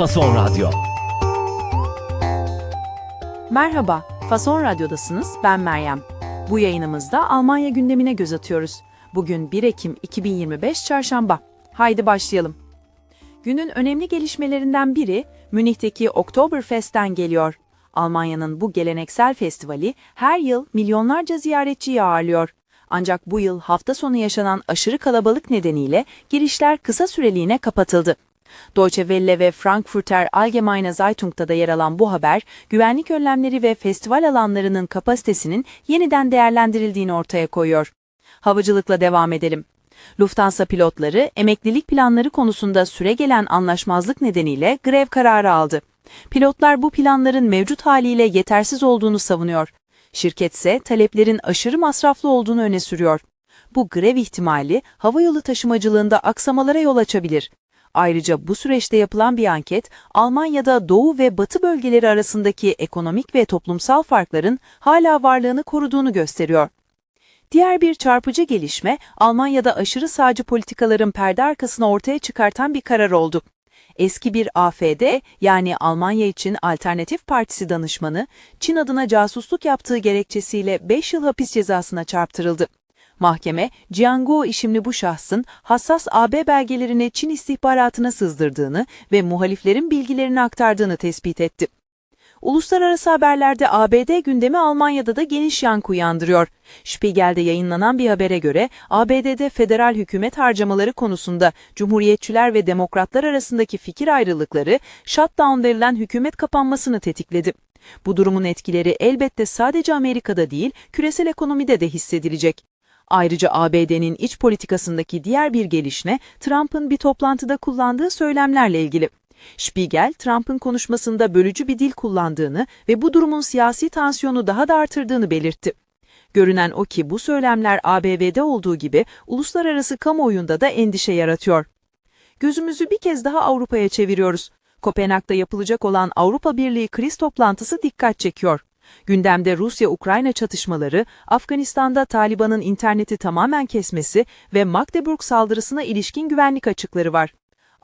Fason Radyo. Merhaba, Fason Radyo'dasınız. Ben Meryem. Bu yayınımızda Almanya gündemine göz atıyoruz. Bugün 1 Ekim 2025 Çarşamba. Haydi başlayalım. Günün önemli gelişmelerinden biri Münih'teki Oktoberfest'ten geliyor. Almanya'nın bu geleneksel festivali her yıl milyonlarca ziyaretçiyi ağırlıyor. Ancak bu yıl hafta sonu yaşanan aşırı kalabalık nedeniyle girişler kısa süreliğine kapatıldı. Deutsche Welle ve Frankfurter Allgemeine Zeitung'da da yer alan bu haber, güvenlik önlemleri ve festival alanlarının kapasitesinin yeniden değerlendirildiğini ortaya koyuyor. Havacılıkla devam edelim. Lufthansa pilotları emeklilik planları konusunda süregelen anlaşmazlık nedeniyle grev kararı aldı. Pilotlar bu planların mevcut haliyle yetersiz olduğunu savunuyor. Şirket ise taleplerin aşırı masraflı olduğunu öne sürüyor. Bu grev ihtimali havayolu taşımacılığında aksamalara yol açabilir. Ayrıca bu süreçte yapılan bir anket, Almanya'da doğu ve batı bölgeleri arasındaki ekonomik ve toplumsal farkların hala varlığını koruduğunu gösteriyor. Diğer bir çarpıcı gelişme, Almanya'da aşırı sağcı politikaların perde arkasına ortaya çıkartan bir karar oldu. Eski bir AFD yani Almanya için Alternatif Partisi danışmanı, Çin adına casusluk yaptığı gerekçesiyle 5 yıl hapis cezasına çarptırıldı. Mahkeme, Jianguo isimli bu şahsın hassas AB belgelerini Çin istihbaratına sızdırdığını ve muhaliflerin bilgilerini aktardığını tespit etti. Uluslararası haberlerde ABD gündemi Almanya'da da geniş yankı uyandırıyor. Spiegel'de yayınlanan bir habere göre ABD'de federal hükümet harcamaları konusunda Cumhuriyetçiler ve Demokratlar arasındaki fikir ayrılıkları shutdown verilen hükümet kapanmasını tetikledi. Bu durumun etkileri elbette sadece Amerika'da değil, küresel ekonomide de hissedilecek. Ayrıca ABD'nin iç politikasındaki diğer bir gelişme Trump'ın bir toplantıda kullandığı söylemlerle ilgili. Spiegel, Trump'ın konuşmasında bölücü bir dil kullandığını ve bu durumun siyasi tansiyonu daha da artırdığını belirtti. Görünen o ki bu söylemler ABV'de olduğu gibi uluslararası kamuoyunda da endişe yaratıyor. Gözümüzü bir kez daha Avrupa'ya çeviriyoruz. Kopenhag'da yapılacak olan Avrupa Birliği kriz toplantısı dikkat çekiyor. Gündemde Rusya-Ukrayna çatışmaları, Afganistan'da Taliban'ın interneti tamamen kesmesi ve Magdeburg saldırısına ilişkin güvenlik açıkları var.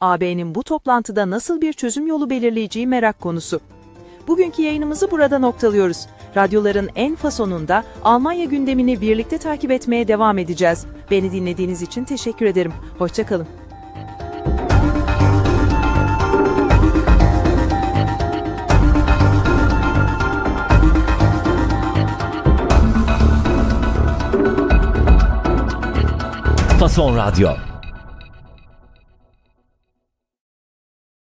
AB'nin bu toplantıda nasıl bir çözüm yolu belirleyeceği merak konusu. Bugünkü yayınımızı burada noktalıyoruz. Radyoların en fasonunda Almanya gündemini birlikte takip etmeye devam edeceğiz. Beni dinlediğiniz için teşekkür ederim. Hoşçakalın. Fason Radyo.